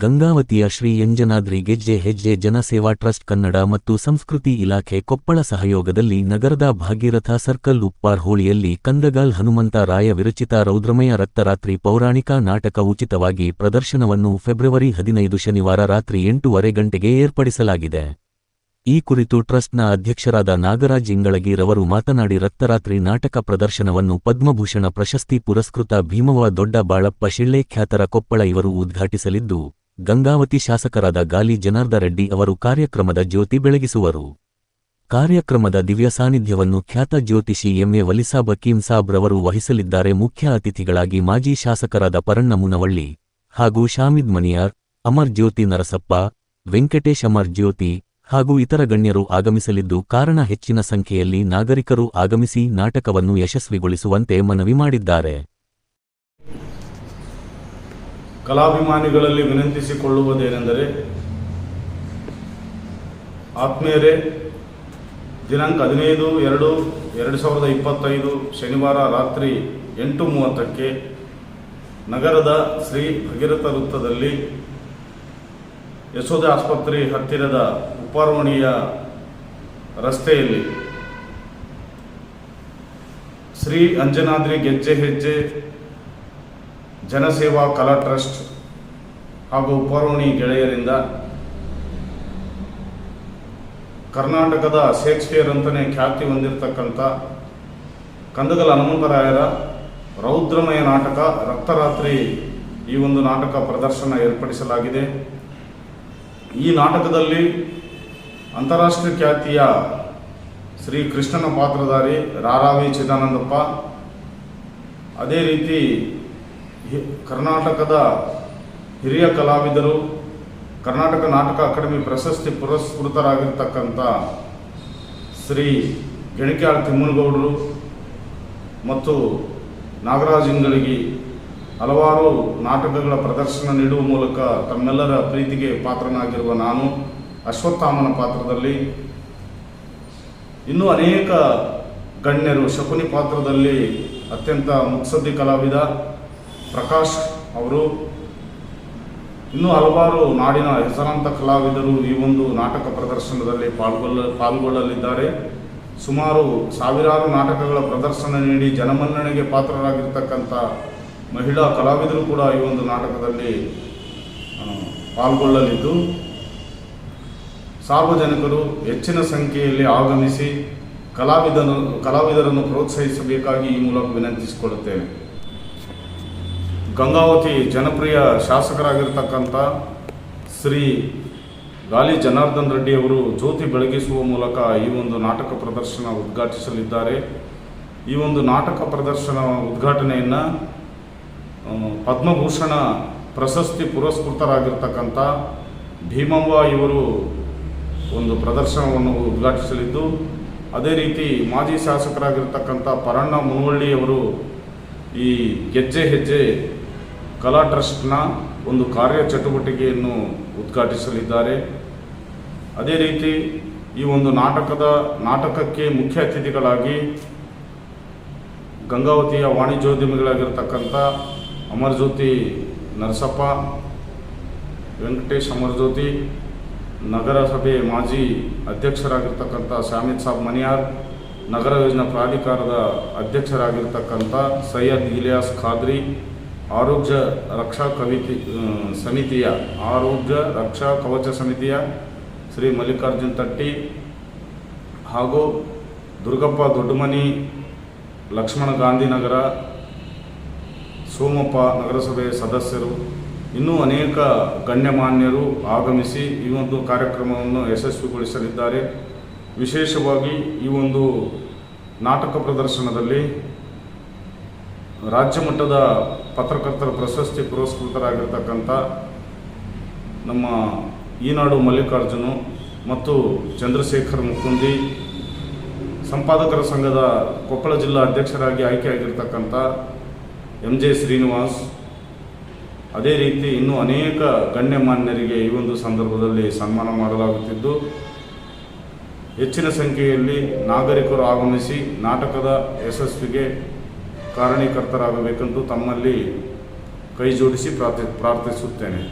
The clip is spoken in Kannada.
ಗಂಗಾವತಿಯ ಶ್ರೀ ಎಂಜನಾದ್ರಿ ಗೆಜ್ಜೆ ಹೆಜ್ಜೆ ಜನಸೇವಾ ಟ್ರಸ್ಟ್ ಕನ್ನಡ ಮತ್ತು ಸಂಸ್ಕೃತಿ ಇಲಾಖೆ ಕೊಪ್ಪಳ ಸಹಯೋಗದಲ್ಲಿ ನಗರದ ಭಾಗೀರಥ ಸರ್ಕಲ್ ಉಪ್ಪಾರ್ ಹೋಳಿಯಲ್ಲಿ ಕಂದಗಾಲ್ ಹನುಮಂತ ರಾಯ ವಿರಚಿತ ರೌದ್ರಮಯ ರಕ್ತರಾತ್ರಿ ಪೌರಾಣಿಕ ನಾಟಕ ಉಚಿತವಾಗಿ ಪ್ರದರ್ಶನವನ್ನು ಫೆಬ್ರವರಿ ಹದಿನೈದು ಶನಿವಾರ ರಾತ್ರಿ ಎಂಟೂವರೆ ಗಂಟೆಗೆ ಏರ್ಪಡಿಸಲಾಗಿದೆ. ಈ ಕುರಿತು ಟ್ರಸ್ಟ್ನ ಅಧ್ಯಕ್ಷರಾದ ನಾಗರಾಜ್ ಇಂಗಳಗಿರವರು ಮಾತನಾಡಿ, ರಕ್ತರಾತ್ರಿ ನಾಟಕ ಪ್ರದರ್ಶನವನ್ನು ಪದ್ಮಭೂಷಣ ಪ್ರಶಸ್ತಿ ಪುರಸ್ಕೃತ ಭೀಮವ ದೊಡ್ಡ ಬಾಳಪ್ಪ ಶಿಳ್ಳೆ ಖ್ಯಾತರ ಕೊಪ್ಪಳ ಇವರು ಉದ್ಘಾಟಿಸಲಿದ್ದು ಗಂಗಾವತಿ ಶಾಸಕರಾದ ಗಾಲಿ ಜನಾರ್ದ ರೆಡ್ಡಿ ಅವರು ಕಾರ್ಯಕ್ರಮದ ಜ್ಯೋತಿ ಬೆಳಗಿಸುವರು. ಕಾರ್ಯಕ್ರಮದ ದಿವ್ಯ ಸಾನ್ನಿಧ್ಯವನ್ನು ಖ್ಯಾತ ಜ್ಯೋತಿಷಿ ಎಂಎ ವಲಿಸಾಬ ಸಾಬ್ ರವರು ವಹಿಸಲಿದ್ದಾರೆ ಮುಖ್ಯ ಅತಿಥಿಗಳಾಗಿ ಮಾಜಿ ಶಾಸಕರಾದ ಪರಣ್ಣ ಮುನವಳ್ಳಿ ಹಾಗೂ ಶಾಮಿದ್ ಮನಿಯಾರ್, ಅಮರ್ ಜ್ಯೋತಿ ನರಸಪ್ಪ, ವೆಂಕಟೇಶ್ ಅಮರ್ ಜ್ಯೋತಿ ಹಾಗೂ ಇತರ ಗಣ್ಯರು ಆಗಮಿಸಲಿದ್ದು ಕಾರಣ ಹೆಚ್ಚಿನ ಸಂಖ್ಯೆಯಲ್ಲಿ ನಾಗರಿಕರು ಆಗಮಿಸಿ ನಾಟಕವನ್ನು ಯಶಸ್ವಿಗೊಳಿಸುವಂತೆ ಮನವಿ ಮಾಡಿದ್ದಾರೆ. ಕಲಾಭಿಮಾನಿಗಳಲ್ಲಿ ವಿನಂತಿಸಿಕೊಳ್ಳುವುದೇನೆಂದರೆ, ಆತ್ಮೀಯರೇ, ದಿನಾಂಕ ಹದಿನೈದು ಎರಡು ಎರಡು ಸಾವಿರದ ಇಪ್ಪತ್ತೈದು ಶನಿವಾರ ರಾತ್ರಿ ಎಂಟು ಮೂವತ್ತಕ್ಕೆ ನಗರದ ಶ್ರೀ ಭಗೀರಥ ವೃತ್ತದಲ್ಲಿ ಯಶೋಧ ಆಸ್ಪತ್ರೆ ಹತ್ತಿರದ ಉಪಾರ್ವಣಿಯ ರಸ್ತೆಯಲ್ಲಿ ಶ್ರೀ ಅಂಜನಾದ್ರಿ ಗೆಜ್ಜೆ ಹೆಜ್ಜೆ ಜನಸೇವಾ ಕಲಾ ಟ್ರಸ್ಟ್ ಹಾಗೂ ಪೌರ್ವಣಿ ಗೆಳೆಯರಿಂದ ಕರ್ನಾಟಕದ ಶೇಕ್ಸ್ಪಿಯರ್ ಅಂತಲೇ ಖ್ಯಾತಿ ಹೊಂದಿರತಕ್ಕಂಥ ಕಂದಗಲ ಹನುಮಂತರಾಯರ ರೌದ್ರಮಯ ನಾಟಕ ರಕ್ತರಾತ್ರಿ ಈ ಒಂದು ನಾಟಕ ಪ್ರದರ್ಶನ ಏರ್ಪಡಿಸಲಾಗಿದೆ. ಈ ನಾಟಕದಲ್ಲಿ ಅಂತಾರಾಷ್ಟ್ರೀಯ ಖ್ಯಾತಿಯ ಶ್ರೀ ಕೃಷ್ಣನ ಪಾತ್ರಧಾರಿ ರಾರಾವಿ ಚಿದಾನಂದಪ್ಪ, ಅದೇ ರೀತಿ ಕರ್ನಾಟಕದ ಹಿರಿಯ ಕಲಾವಿದರು, ಕರ್ನಾಟಕ ನಾಟಕ ಅಕಾಡೆಮಿ ಪ್ರಶಸ್ತಿ ಪುರಸ್ಕೃತರಾಗಿರ್ತಕ್ಕಂಥ ಶ್ರೀ ಗೆಣಕ್ಯಾಳ್ ತಿಮ್ಮನಗೌಡರು ಮತ್ತು ನಾಗರಾಜ್ ಇಂಗಳಗಿ ಹಲವಾರು ನಾಟಕಗಳ ಪ್ರದರ್ಶನ ನೀಡುವ ಮೂಲಕ ತಮ್ಮೆಲ್ಲರ ಪ್ರೀತಿಗೆ ಪಾತ್ರನಾಗಿರುವ ನಾನು ಅಶ್ವತ್ಥಾಮನ ಪಾತ್ರದಲ್ಲಿ. ಇನ್ನೂ ಅನೇಕ ಗಣ್ಯರು ಶಕುನಿ ಪಾತ್ರದಲ್ಲಿ ಅತ್ಯಂತ ಮುತ್ಸದ್ದಿ ಕಲಾವಿದ. ಪ್ರಕಾಶ್ ಅವರು ಇನ್ನೂ ಹಲವಾರು ನಾಡಿನ ಹೆಸರಾಂತ ಕಲಾವಿದರು ಈ ಒಂದು ನಾಟಕ ಪ್ರದರ್ಶನದಲ್ಲಿ ಪಾಲ್ಗೊಳ್ಳ, ಪಾಲ್ಗೊಳ್ಳಲಿದ್ದಾರೆ. ಸುಮಾರು ಸಾವಿರಾರು ನಾಟಕಗಳ ಪ್ರದರ್ಶನ ನೀಡಿ ಜನಮನ್ನಣೆಗೆ ಪಾತ್ರರಾಗಿರ್ತಕ್ಕಂಥ ಮಹಿಳಾ ಕಲಾವಿದರು ಕೂಡ ಈ ಒಂದು ನಾಟಕದಲ್ಲಿ ಪಾಲ್ಗೊಳ್ಳಲಿದ್ದು. ಸಾರ್ವಜನಿಕರು ಹೆಚ್ಚಿನ ಸಂಖ್ಯೆಯಲ್ಲಿ ಆಗಮಿಸಿ ಕಲಾವಿದನು, ಕಲಾವಿದರನ್ನು ಪ್ರೋತ್ಸಾಹಿಸಬೇಕಾಗಿ ಈ ಮೂಲಕ ವಿನಂತಿಸಿಕೊಳ್ಳುತ್ತೇನೆ. ಗಂಗಾವತಿ ಜನಪ್ರಿಯ ಶಾಸಕರಾಗಿರ್ತಕ್ಕಂಥ ಶ್ರೀ ಗಾಲಿ ಜನಾರ್ದನ್ ರೆಡ್ಡಿ ಅವರು ಜ್ಯೋತಿ ಬೆಳಗಿಸುವ ಮೂಲಕ ಈ ಒಂದು ನಾಟಕ ಪ್ರದರ್ಶನ ಉದ್ಘಾಟಿಸಲಿದ್ದಾರೆ. ಈ ಒಂದು ನಾಟಕ ಪ್ರದರ್ಶನ ಉದ್ಘಾಟನೆಯನ್ನು ಪದ್ಮಭೂಷಣ ಪ್ರಶಸ್ತಿ ಪುರಸ್ಕೃತರಾಗಿರ್ತಕ್ಕಂಥ ಭೀಮವ್ವ ಇವರು ಒಂದು ಪ್ರದರ್ಶನವನ್ನು ಉದ್ಘಾಟಿಸಲಿದ್ದು, ಅದೇ ರೀತಿ ಮಾಜಿ ಶಾಸಕರಾಗಿರ್ತಕ್ಕಂಥ ಪರಣ್ಣ ಮುನವಳ್ಳಿಯವರು ಈ ಗೆಜ್ಜೆ ಹೆಜ್ಜೆ ಕಲಾ ಟ್ರಸ್ಟ್ನ ಒಂದು ಕಾರ್ಯ ಚಟುವಟಿಕೆಯನ್ನು ಉದ್ಘಾಟಿಸಲಿದ್ದಾರೆ. ಅದೇ ರೀತಿ ಈ ಒಂದು ನಾಟಕದ ನಾಟಕಕ್ಕೆ ಮುಖ್ಯ ಅತಿಥಿಗಳಾಗಿ ಗಂಗಾವತಿಯ ವಾಣಿಜ್ಯೋದ್ಯಮಿಗಳಾಗಿರ್ತಕ್ಕಂಥ ಅಮರಜ್ಯೋತಿ ನರಸಪ್ಪ, ವೆಂಕಟೇಶ್ ಅಮರಜ್ಯೋತಿ, ನಗರಸಭೆ ಮಾಜಿ ಅಧ್ಯಕ್ಷರಾಗಿರ್ತಕ್ಕಂಥ ಶಾಮಿದ್ ಸಾಬ್ ಮನಿಯಾರ್, ನಗರ ಯೋಜನಾ ಪ್ರಾಧಿಕಾರದ ಅಧ್ಯಕ್ಷರಾಗಿರ್ತಕ್ಕಂಥ ಸೈಯದ್ ಇಲಿಯಾಸ್ ಖಾದ್ರಿ ಆರೋಗ್ಯ ರಕ್ಷಾ ಕವಿತಿ ಸಮಿತಿಯ, ಆರೋಗ್ಯ ರಕ್ಷಾ ಕವಚ ಸಮಿತಿಯ ಶ್ರೀ ಮಲ್ಲಿಕಾರ್ಜುನ್ ತಟ್ಟಿ ಹಾಗೂ ದುರ್ಗಪ್ಪ ದೊಡ್ಡಮನಿ, ಲಕ್ಷ್ಮಣ ಗಾಂಧಿನಗರ, ಸೋಮಪ್ಪ ನಗರಸಭೆ ಸದಸ್ಯರು, ಇನ್ನೂ ಅನೇಕ ಗಣ್ಯಮಾನ್ಯರು ಆಗಮಿಸಿ ಈ ಒಂದು ಕಾರ್ಯಕ್ರಮವನ್ನು ಯಶಸ್ವಿಗೊಳಿಸಲಿದ್ದಾರೆ. ವಿಶೇಷವಾಗಿ ಈ ಒಂದು ನಾಟಕ ಪ್ರದರ್ಶನದಲ್ಲಿ ರಾಜ್ಯ ಮಟ್ಟದ ಪತ್ರಕರ್ತರ ಪ್ರಶಸ್ತಿ ಪುರಸ್ಕೃತರಾಗಿರ್ತಕ್ಕಂಥ ನಮ್ಮ ಈನಾಡು ಮಲ್ಲಿಕಾರ್ಜುನು ಮತ್ತು ಚಂದ್ರಶೇಖರ್ ಮುಕುಂದಿ, ಸಂಪಾದಕರ ಸಂಘದ ಕೊಪ್ಪಳ ಜಿಲ್ಲಾ ಅಧ್ಯಕ್ಷರಾಗಿ ಆಯ್ಕೆಯಾಗಿರ್ತಕ್ಕಂಥ ಎಂ ಜೆ ಶ್ರೀನಿವಾಸ್. ಅದೇ ರೀತಿ ಇನ್ನೂ ಅನೇಕ ಗಣ್ಯಮಾನ್ಯರಿಗೆ ಈ ಒಂದು ಸಂದರ್ಭದಲ್ಲಿ ಸನ್ಮಾನ ಮಾಡಲಾಗುತ್ತಿದ್ದು, ಹೆಚ್ಚಿನ ಸಂಖ್ಯೆಯಲ್ಲಿ ನಾಗರಿಕರು ಆಗಮಿಸಿ ನಾಟಕದ ಯಶಸ್ವಿಗೆ ಕಾರಣೀಕರ್ತರಾಗಬೇಕೆಂದು ತಮ್ಮಲ್ಲಿ ಕೈ ಜೋಡಿಸಿ ಪ್ರಾರ್ಥಿ ಪ್ರಾರ್ಥಿಸುತ್ತೇನೆ.